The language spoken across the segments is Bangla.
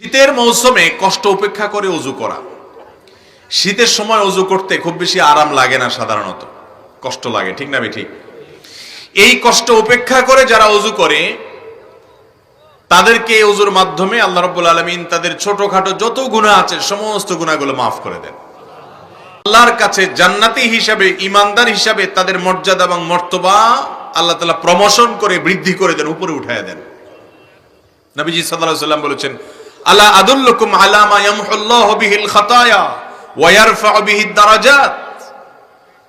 শীতের মৌসুমে কষ্ট উপেক্ষা করে অজু করা। শীতের সময় অজু করতে খুব বেশি আরাম লাগে না সাধারণত। কষ্ট লাগে, ঠিক না ঠিক এই কষ্ট উপেক্ষা করে যারা অজু করে, তাদেরকে অজুর মাধ্যমে আল্লাহ রাব্বুল আলামিন তাদের ছোটখাটো যত গুনাহ আছে, সমস্ত গুণাগুলো মাফ করে দেন। আল্লাহর কাছে জান্নাতি হিসাবে ইমানদার হিসাবে তাদের মর্যাদা এবং মর্তবা আল্লাহ তাআলা প্রমোশন করে, বৃদ্ধি করে দেন, উপরে উঠায় দেন। নবীজি আলাইহি সাল্লাম বলেছেন আলা আদুল্লুকুম আলা মা ইয়ামহুল্লাহু বিহিল খাতায়া ওয়া ইয়ারফাউ বিহিদ দারাজাত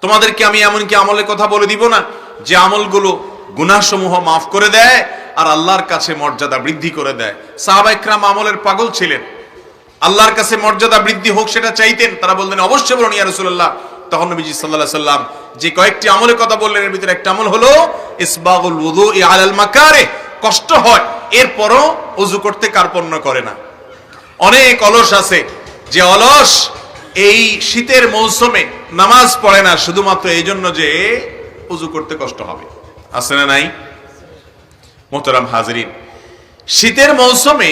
তোমাদেরকে আমি এমন কি আমলের কথা বলে দিব না, যে আমলগুলো গুনাহসমূহ মাফ করে দেয় আর আল্লাহর কাছে মর্যাদা বৃদ্ধি করে দেয়। সাহাবা ইকরাম আমলের পাগল ছিলেন। আল্লাহর কাছে মর্যাদা বৃদ্ধি হোক সেটা চাইতেন, তারা বললেন অবশ্যই বলুন ইয়া রাসূলুল্লাহ। তখন নবীজি সাল্লাল্লাহু সাল্লাম যে কয়েকটি আমলের কথা বললেন, এর ভিতরে একটা আমল হলো, ইসবাগুল ওযুই আলাল মাকারে কষ্ট হয়, এরপরও অজু করতে কার্পণ্য করে না। অনেক অলস আছে। যে অলস এই শীতের মৌসুমে নামাজ পড়ে না, শুধুমাত্র এই জন্য যে উজু করতে কষ্ট হবে। আছে না নাই? মোহতারাম হাজরিন, শীতের মৌসুমে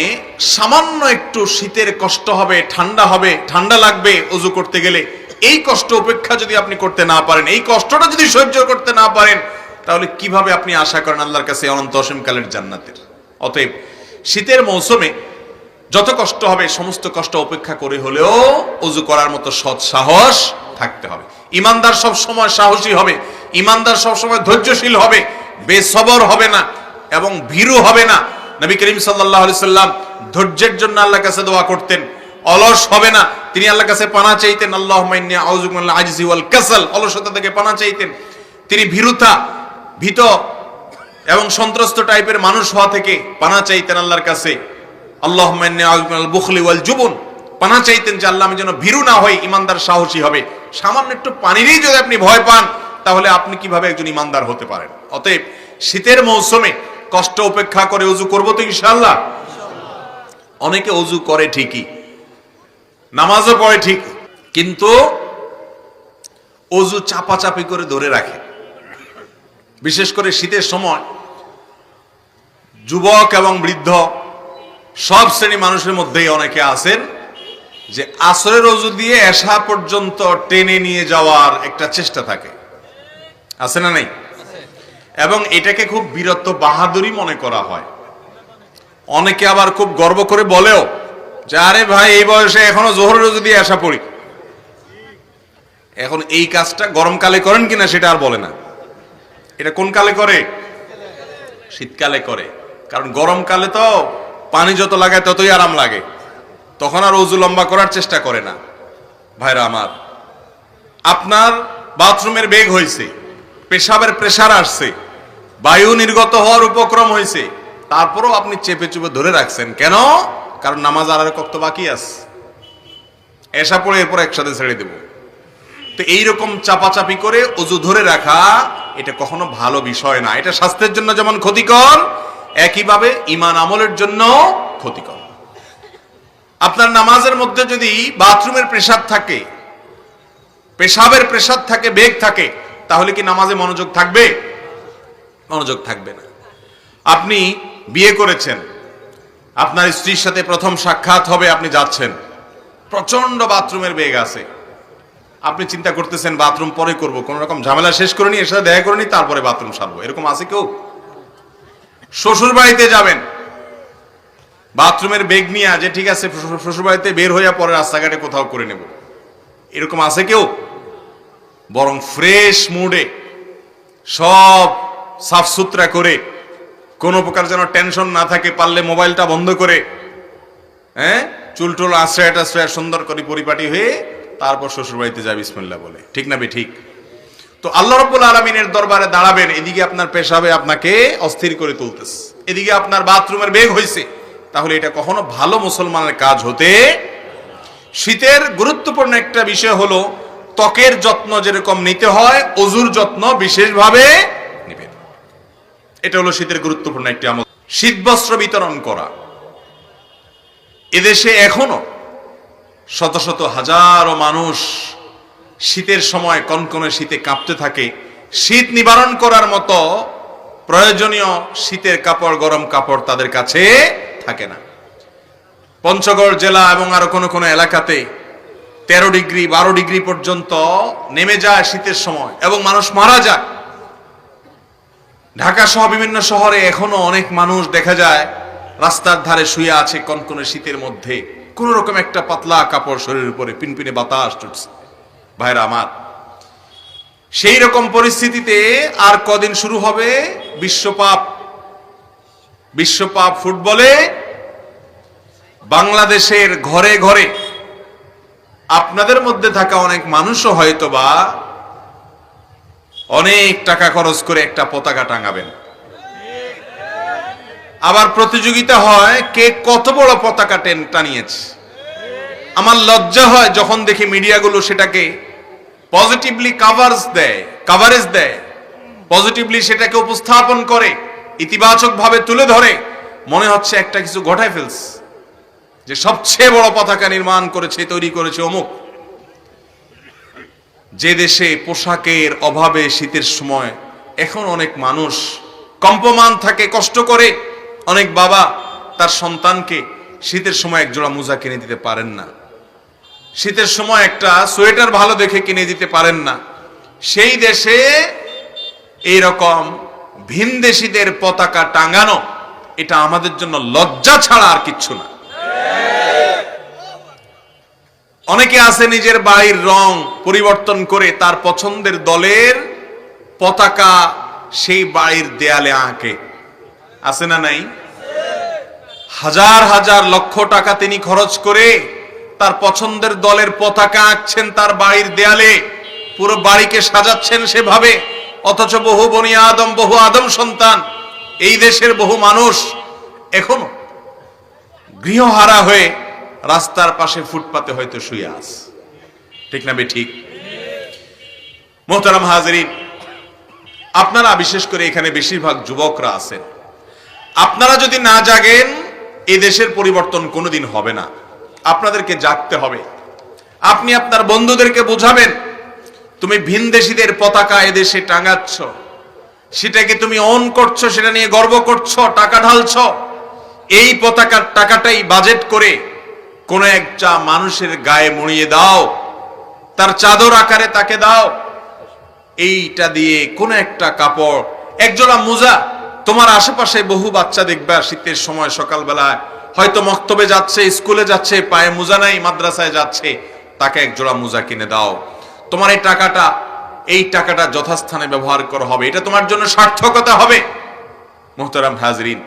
সামান্য একটু শীতের কষ্ট হবে, ঠান্ডা হবে, ঠান্ডা লাগবে উজু করতে গেলে। এই কষ্ট উপেক্ষা যদি আপনি করতে না পারেন, এই কষ্টটা যদি সহ্য করতে না পারেন, তাহলে কীভাবে আপনি আশা করেন আল্লাহর কাছে অনন্ত অসীমকালের জান্নাতের? অতএব শীতের মৌসুমে যত কষ্ট হবে, সমস্ত কষ্ট উপেক্ষা করে হলেও অজু করার মতো সৎ সাহস থাকতে হবে। ইমানদার সব সময় সাহসী হবে, ইমানদার সব সময় ধৈর্যশীল হবে, বেসবর হবে না এবং ভীরু হবে না। নবী করিম আলাইহি সাল্লাম ধৈর্যের জন্য আল্লাহর কাছে দোয়া করতেন, অলস হবে না। তিনি আল্লাহর কাছে পানা চাইতেন আল্লাহ ওয়াল কাসাল, অলসতা থেকে পানা চাইতেন। তিনি ভীরুতা, ভীত এবং সন্ত্রস্ত টাইপের মানুষ হওয়া থেকে পানা চাইতেন আল্লাহর কাছে। আল্লাহ পানা চাইতেন যে আল্লাহ যেন ভীরু না ইমানদার সাহসী হবে। সামান্য একটু পানিরই যদি আপনি ভয় পান, তাহলে আপনি কীভাবে একজন ইমানদার হতে পারেন? অতএব শীতের মৌসুমে কষ্ট উপেক্ষা করে করব তো ইনশাল্লাহ অনেকে অজু করে ঠিকই, নামাজও পড়ে ঠিক, কিন্তু অজু চাপাচাপি করে ধরে রাখে। বিশেষ করে শীতের সময় যুবক এবং বৃদ্ধ সব শ্রেণি মানুষের মধ্যেই অনেকে আছেন যে আসরের অজু দিয়ে এসা পর্যন্ত টেনে নিয়ে যাওয়ার একটা চেষ্টা থাকে। আছে না নেই? এবং এটাকে খুব বীরত্ব বাহাদুরি মনে করা হয়। অনেকে আবার খুব গর্ব করে বলেও যে, আরে ভাই, এই বয়সে এখনও জোহরের অজু দিয়ে আসা পড়ি। এখন এই কাজটা গরমকালে করেন কিনা সেটা আর বলে না। এটা কোন কালে করে? শীতকালে করে। কারণ গরমকালে তো পানি যত লাগায় ততই আরাম লাগে। তখন আর অজু লম্বা করার চেষ্টা করে না। ভাইরা আমার, আপনার বাথরুমের বেগ হয়েছে পেশাবের প্রেসার আসছে, বায়ু নির্গত হওয়ার উপক্রম হয়েছে তারপরও আপনি চেপে চুপে ধরে রাখছেন। কেন? কারণ নামাজ আর কত বাকি আছে। এসা পড়ে এরপর একসাথে ছেড়ে দেব। তো এইরকম চাপাচাপি করে অজু ধরে রাখা, এটা কখনো ভালো বিষয় না। এটা স্বাস্থ্যের জন্য যেমন ক্ষতিকর একইভাবে ইমান আমলের জন্য ক্ষতিকর। আপনার নামাজের মধ্যে যদি বাথরুমের প্রেসার থাকে, পেশাবের প্রেসার থাকে, বেগ থাকে, তাহলে কি নামাজে মনোযোগ থাকবে? মনোযোগ থাকবে না। আপনি বিয়ে করেছেন, আপনার স্ত্রীর সাথে প্রথম সাক্ষাৎ হবে, আপনি যাচ্ছেন প্রচণ্ড বাথরুমের বেগ আছে। আপনি চিন্তা করতেছেন, বাথরুম পরে করব কোন রকম ঝামেলা শেষ করে নি এর সাথে দেখা করে নি তারপরে বাথরুম সারবো, এরকম আছে কেউ? শ্বশুর বাড়িতে যাবেন। বাথরুমের বেগ নিয়ে যে ঠিক আছে, শ্বশুর বাড়িতে বের হইয়া পরে রাস্তাঘাটে কোথাও করে নেব। এরকম আছে কেউ? বরং ফ্রেশ মুডে সব সাফ সুতরা করে, কোনো প্রকার যেন টেনশন না থাকে, পারলে মোবাইলটা বন্ধ করে হ্যাঁ? চুল টুল আশ্রয় টাশ্রয় সুন্দর করে পরিপাটি হয়ে তারপর শ্বশুর বাড়িতে যাবে বিসমিল্লা বলে। ঠিক না বে, ঠিক? তো আল্লাহ রব্বুল আলমিনের দরবারে দাঁড়াবেন, এদিকে আপনার পেশাবে আপনাকে অস্থির করে তুলতেছে। এদিকে আপনার বাথরুমের বেগ হয়েছে তাহলে এটা কখনো ভালো মুসলমানের কাজ হতে শীতের গুরুত্বপূর্ণ একটা বিষয় হলো, ত্বকের যত্ন যেরকম নিতে হয়, অজুর যত্ন বিশেষভাবে নেবেন। এটা হলো শীতের গুরুত্বপূর্ণ একটি আমল। শীত বস্ত্র বিতরণ করা। এদেশে এখনও শত শত হাজারো মানুষ শীতের সময় কনকনে শীতে কাঁপতে থাকে। শীত নিবারণ করার মতো প্রয়োজনীয় শীতের কাপড়, গরম কাপড় তাদের কাছে থাকে না। পঞ্চগড় জেলা এবং আরও কোনো কোনো এলাকাতে তেরো ডিগ্রি, বারো ডিগ্রি পর্যন্ত নেমে যায় শীতের সময় এবং মানুষ মারা যায়। ঢাকা সহ বিভিন্ন শহরে এখনও অনেক মানুষ দেখা যায় রাস্তার ধারে শুয়ে আছে কনকনে শীতের মধ্যে। কোন রকম একটা পাতলা কাপড় শরীরের উপরে, পিনপিনে বাতাস চুটছে ভাইরা আমার, সেই রকম পরিস্থিতিতে আর কদিন শুরু হবে বিশ্বপাপ বিশ্বপাপ ফুটবলে বাংলাদেশের ঘরে ঘরে আপনাদের মধ্যে থাকা অনেক মানুষও হয়তোবা অনেক টাকা খরচ করে একটা পতাকা টাঙাবেন। আবার প্রতিযোগিতা হয় কে কত বড় পতাকা টেন টানিয়েছে। আমার লজ্জা হয় যখন দেখি মিডিয়াগুলো সেটাকে পজিটিভলি কাভার্স দেয় কাভারেজ দেয় পজিটিভলি সেটাকে উপস্থাপন করে ইতিবাচক ভাবে তুলে ধরে, মনে হচ্ছে একটা কিছু ঘটায় ফেলস যে সবচেয়ে বড় পতাকা নির্মাণ করেছে, তৈরি করেছে অমুক। যে দেশে পোশাকের অভাবে শীতের সময় এখন অনেক মানুষ কম্পমান থাকে, কষ্ট করে, অনেক বাবা তার সন্তানকে শীতের সময় এক জোড়া মোজা কিনে দিতে পারেন না। শীতের সময় একটা সোয়েটার ভালো দেখে কিনে দিতে পারেন না। সেই দেশে এইরকম ভিনদেশীদের পতাকা টাঙানো, এটা আমাদের জন্য লজ্জা ছাড়া আর কিচ্ছু না। অনেকে আছে নিজের বাড়ির রং পরিবর্তন করে তার পছন্দের দলের পতাকা সেই বাড়ির দেয়ালে আঁকে। আছে না নাই? হাজার হাজার লক্ষ টাকা তিনি খরচ করে তার পছন্দের দলের পতাকা আঁকছেন তার বাড়ির দেয়ালে। পুরো বাড়িকে সাজাচ্ছেন সেভাবে। অথচ বহু বনি আদম, বহু আদম সন্তান। এই দেশের বহু মানুষ এখনও গৃহহারা হয়ে রাস্তার পাশে ফুটপাতে হয়তো শুয়ে আস ঠিক না ঠিক? মোহতারাম হাজরিন, আপনারা বিশেষ করে এখানে বেশিরভাগ যুবকরা আছেন। আপনারা যদি না জাগেন এই দেশের পরিবর্তন কোনোদিন হবে না। আপনাদেরকে জাগতে হবে। আপনি আপনার বন্ধুদেরকে বোঝাবেন, তুমি ভিনদেশীদের পতাকা এদেশে টাঙাচ্ছ। সেটাকে তুমি অন করছ, সেটা নিয়ে গর্ব করছ, টাকা ঢালছ। এই পতাকার টাকাটাই বাজেট করে কোন একটা মানুষের গায়ে মুড়িয়ে দাও, তার চাদর আকারে তাকে দাও। এইটা দিয়ে কোন একটা কাপড়, একজোড়া মোজা, তোমার আশেপাশে বহু বাচ্চা দেখবে শীতের সময় সকালবেলায়। হয়তো মক্তবে যাচ্ছে, স্কুলে যাচ্ছে, পায়ে মোজা নাই, মাদ্রাসায় যাচ্ছে, তাকে এক জোড়া মোজা কিনে দাও। তোমার এই টাকাটা এই টাকাটা যথাস্থানে ব্যবহার করা হবে। এটা তোমার জন্য সার্থকতা হবে। মোহতারাম হাজরিন